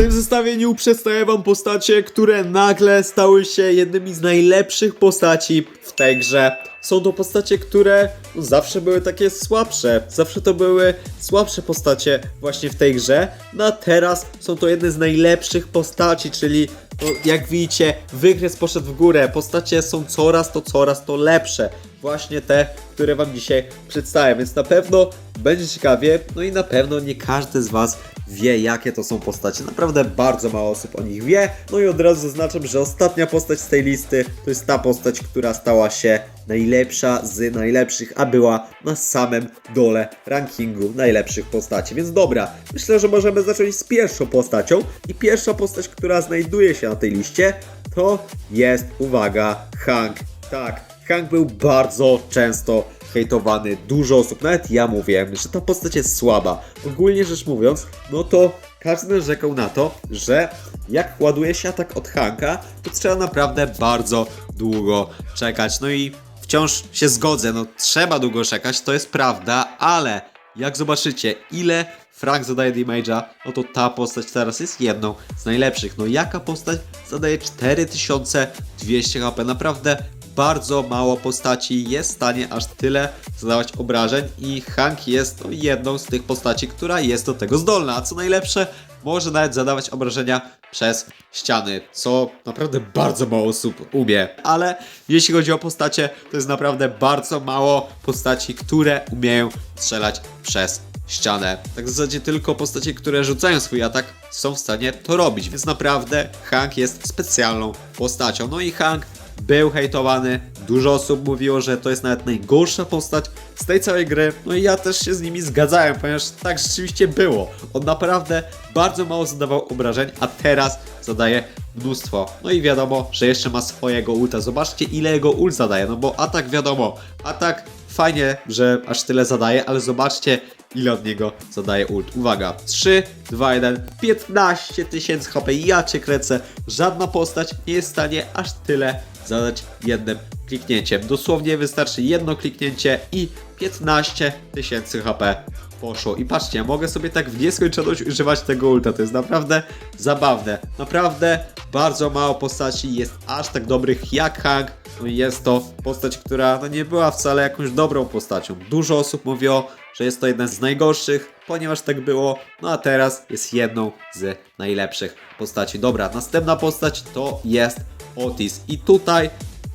tym zestawieniu przedstawię wam postacie, które nagle stały się jednymi z najlepszych postaci w tej grze. Są to postacie, które zawsze były takie słabsze. Zawsze to były słabsze postacie właśnie w tej grze. No a teraz są to jedne z najlepszych postaci, czyli no, jak widzicie, wykres poszedł w górę. Postacie są coraz to coraz to lepsze. Właśnie te, które wam dzisiaj przedstawię, więc na pewno będzie ciekawie. No i na pewno nie każdy z was wie, jakie to są postacie. Naprawdę bardzo mało osób o nich wie. No i od razu zaznaczam, że ostatnia postać z tej listy to jest ta postać, która stała się najlepsza z najlepszych, a była na samym dole rankingu najlepszych postaci. Więc dobra, myślę, że możemy zacząć z pierwszą postacią. I pierwsza postać, która znajduje się na tej liście, to jest, uwaga, Hank. Tak, Hank był bardzo często hejtowany. Dużo osób, nawet ja mówiłem, że ta postać jest słaba. Ogólnie rzecz mówiąc, no to każdy narzekał na to, że jak ładuje się atak od Hanka, to trzeba naprawdę bardzo długo czekać. No i wciąż się zgodzę, no trzeba długo czekać, to jest prawda, ale jak zobaczycie, ile Frank zadaje damage'a, no to ta postać teraz jest jedną z najlepszych. No jaka postać zadaje 4200 HP? Naprawdę bardzo mało postaci jest w stanie aż tyle zadawać obrażeń i Hank jest jedną z tych postaci, która jest do tego zdolna. A co najlepsze, może nawet zadawać obrażenia przez ściany, co naprawdę bardzo mało osób umie. Ale jeśli chodzi o postacie, to jest naprawdę bardzo mało postaci, które umieją strzelać przez ścianę. Tak w zasadzie tylko postacie, które rzucają swój atak, są w stanie to robić, więc naprawdę Hank jest specjalną postacią. No i Hank był hejtowany. Dużo osób mówiło, że to jest nawet najgorsza postać z tej całej gry. No i ja też się z nimi zgadzałem, ponieważ tak rzeczywiście było. On naprawdę bardzo mało zadawał obrażeń, a teraz zadaje mnóstwo. No i wiadomo, że jeszcze ma swojego ulta. Zobaczcie ile jego ult zadaje, no bo atak wiadomo, atak fajnie, że aż tyle zadaje, ale zobaczcie ile od niego zadaje ult. Uwaga, 3, 2, 1, 15 tysięcy HP, ja cię kręcę. Żadna postać nie jest w stanie aż tyle zadać jednym kliknięciem. Dosłownie wystarczy jedno kliknięcie i 15 tysięcy HP poszło. I patrzcie, mogę sobie tak w nieskończoność używać tego ulta. To jest naprawdę zabawne. Naprawdę bardzo mało postaci jest aż tak dobrych jak Hank. No i jest to postać, która no nie była wcale jakąś dobrą postacią. Dużo osób mówiło, że jest to jedna z najgorszych, ponieważ tak było. No a teraz jest jedną z najlepszych postaci. Dobra, następna postać to jest Otis. I tutaj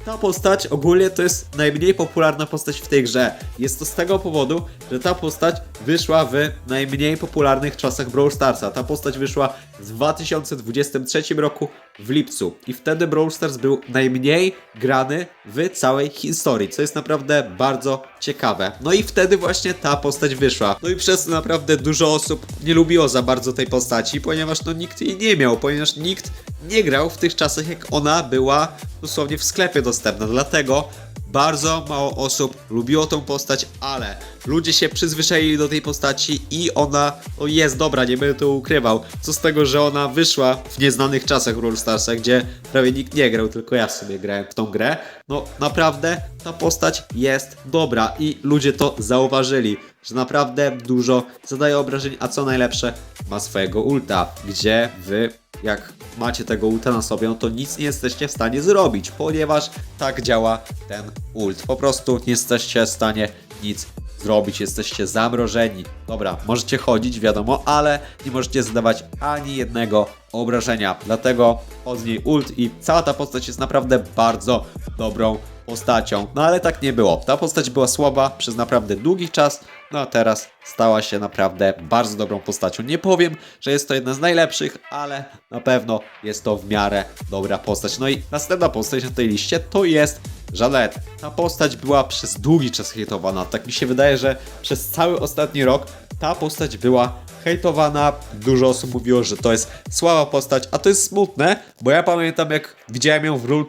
ta postać ogólnie to jest najmniej popularna postać w tej grze. Jest to z tego powodu, że ta postać wyszła w najmniej popularnych czasach Brawl Starsa. Ta postać wyszła w 2023 roku w lipcu i wtedy Brawl Stars był najmniej grany w całej historii, co jest naprawdę bardzo ciekawe. No i wtedy właśnie ta postać wyszła. No i przez to naprawdę dużo osób nie lubiło za bardzo tej postaci, ponieważ no nikt jej nie miał, ponieważ nikt nie grał w tych czasach jak ona była dosłownie w sklepie dostępna. Dlatego bardzo mało osób lubiło tą postać, ale ludzie się przyzwyczaili do tej postaci i ona no jest dobra, nie będę to ukrywał. Co z tego, że ona wyszła w nieznanych czasach Brawl Starsa, gdzie prawie nikt nie grał, tylko ja sobie grałem w tą grę. No naprawdę ta postać jest dobra i ludzie to zauważyli, że naprawdę dużo zadaje obrażeń, a co najlepsze ma swojego ulta, gdzie wy jak macie tego ulta na sobie, no to nic nie jesteście w stanie zrobić, ponieważ tak działa ten ult. Po prostu nie jesteście w stanie nic zrobić, jesteście zamrożeni. Dobra, możecie chodzić, wiadomo, ale nie możecie zadawać ani jednego obrażenia. Dlatego od niej ult i cała ta postać jest naprawdę bardzo dobrą postacią. No ale tak nie było. Ta postać była słaba przez naprawdę długi czas, no a teraz stała się naprawdę bardzo dobrą postacią. Nie powiem, że jest to jedna z najlepszych, ale na pewno jest to w miarę dobra postać. No i następna postać na tej liście to jest Jeanette. Ta postać była przez długi czas hejtowana. Tak mi się wydaje, że przez cały ostatni rok ta postać była hejtowana. Dużo osób mówiło, że to jest słaba postać, a to jest smutne, bo ja pamiętam jak widziałem ją w Rule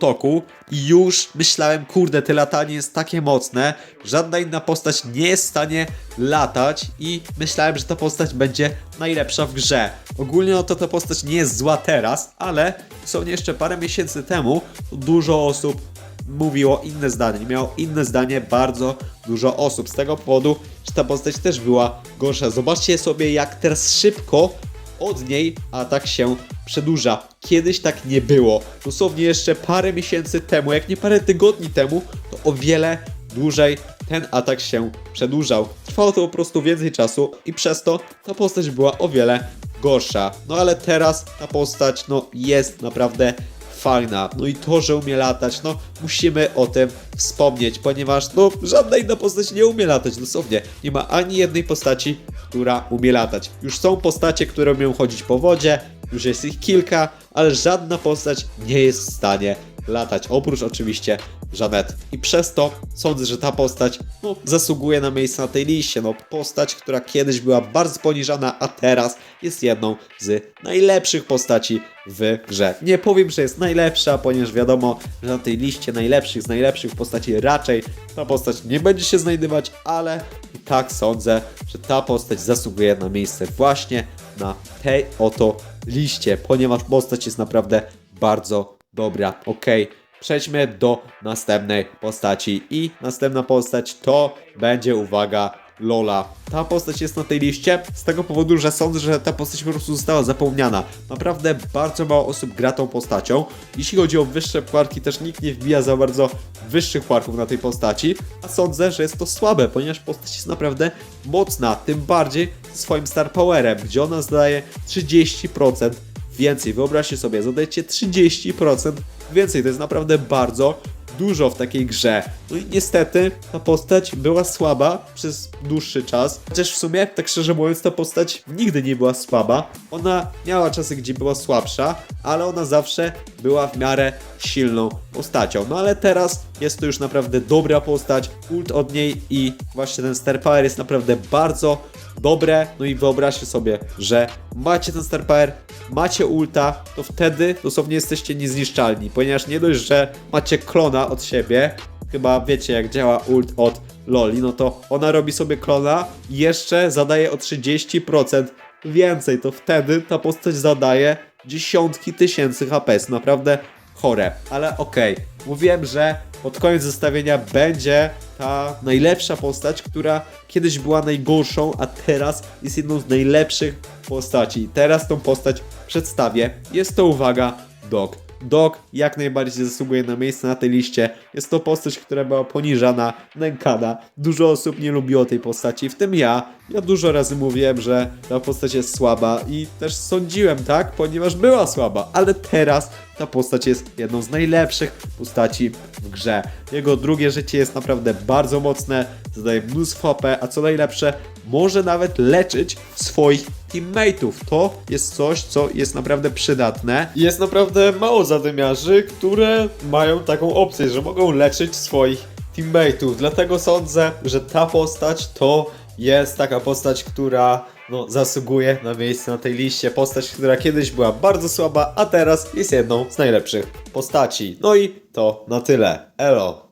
i już myślałem, kurde, te latanie jest takie mocne, żadna inna postać nie jest w stanie latać i myślałem, że ta postać będzie najlepsza w grze. Ogólnie no to ta postać nie jest zła teraz, ale są jeszcze parę miesięcy temu dużo osób mówiło inne zdanie, miało inne zdanie bardzo dużo osób z tego powodu, że ta postać też była gorsza. Zobaczcie sobie jak teraz szybko od niej atak się przedłuża. Kiedyś tak nie było. Dosłownie jeszcze parę miesięcy temu, jak nie parę tygodni temu, to o wiele dłużej ten atak się przedłużał. Trwało to po prostu więcej czasu i przez to ta postać była o wiele gorsza. No ale teraz ta postać no jest naprawdę fajna. No i to, że umie latać, no musimy o tym wspomnieć, ponieważ no żadna inna postać nie umie latać, dosłownie. Nie ma ani jednej postaci, która umie latać. Już są postacie, które umieją chodzić po wodzie, już jest ich kilka, ale żadna postać nie jest w stanie latać, oprócz oczywiście Żanet. I przez to sądzę, że ta postać no, zasługuje na miejsce na tej liście. No, postać, która kiedyś była bardzo poniżana, a teraz jest jedną z najlepszych postaci w grze. Nie powiem, że jest najlepsza, ponieważ wiadomo, że na tej liście najlepszych z najlepszych postaci raczej ta postać nie będzie się znajdywać, ale i tak sądzę, że ta postać zasługuje na miejsce właśnie na tej oto liście, ponieważ postać jest naprawdę bardzo dobra. Okej, przejdźmy do następnej postaci. I następna postać to będzie, uwaga, Lola. Ta postać jest na tej liście z tego powodu, że sądzę, że ta postać po prostu została zapomniana. Naprawdę bardzo mało osób gra tą postacią. Jeśli chodzi o wyższe puarki, też nikt nie wbija za bardzo wyższych puarków na tej postaci, a sądzę, że jest to słabe, ponieważ postać jest naprawdę mocna, tym bardziej swoim star powerem, gdzie ona zdaje 30% więcej. Wyobraźcie sobie, zadajecie 30% więcej. To jest naprawdę bardzo dużo w takiej grze. No i niestety ta postać była słaba przez dłuższy czas. Chociaż w sumie, tak szczerze mówiąc, ta postać nigdy nie była słaba. Ona miała czasy, gdzie była słabsza, ale ona zawsze była w miarę silną postacią. No ale teraz jest to już naprawdę dobra postać. Ult od niej i właśnie ten Star Power jest naprawdę bardzo dobre. No i wyobraźcie sobie, że macie ten Star Power, macie ulta, to wtedy dosłownie jesteście niezniszczalni, ponieważ nie dość, że macie klona od siebie, chyba wiecie jak działa ult od Loli, no to ona robi sobie klona i jeszcze zadaje o 30% więcej, to wtedy ta postać zadaje dziesiątki tysięcy HP, naprawdę chore, ale okej, mówiłem, że pod koniec zestawienia będzie ta najlepsza postać, która kiedyś była najgorszą, a teraz jest jedną z najlepszych postaci. Teraz tą postać przedstawię. Jest to, uwaga, Dog. Dog jak najbardziej zasługuje na miejsce na tej liście. Jest to postać, która była poniżana, nękana. Dużo osób nie lubiło tej postaci, w tym ja. Ja dużo razy mówiłem, że ta postać jest słaba i też sądziłem tak, ponieważ była słaba, ale teraz ta postać jest jedną z najlepszych postaci w grze. Jego drugie życie jest naprawdę bardzo mocne, zadaje mnóstwo HP, a co najlepsze, może nawet leczyć swoich teammateów. To jest coś, co jest naprawdę przydatne. Jest naprawdę mało zadymiarzy, które mają taką opcję, że mogą leczyć swoich teammateów. Dlatego sądzę, że ta postać to jest taka postać, która no, zasługuje na miejsce na tej liście. Postać, która kiedyś była bardzo słaba, a teraz jest jedną z najlepszych postaci. No i to na tyle. Elo.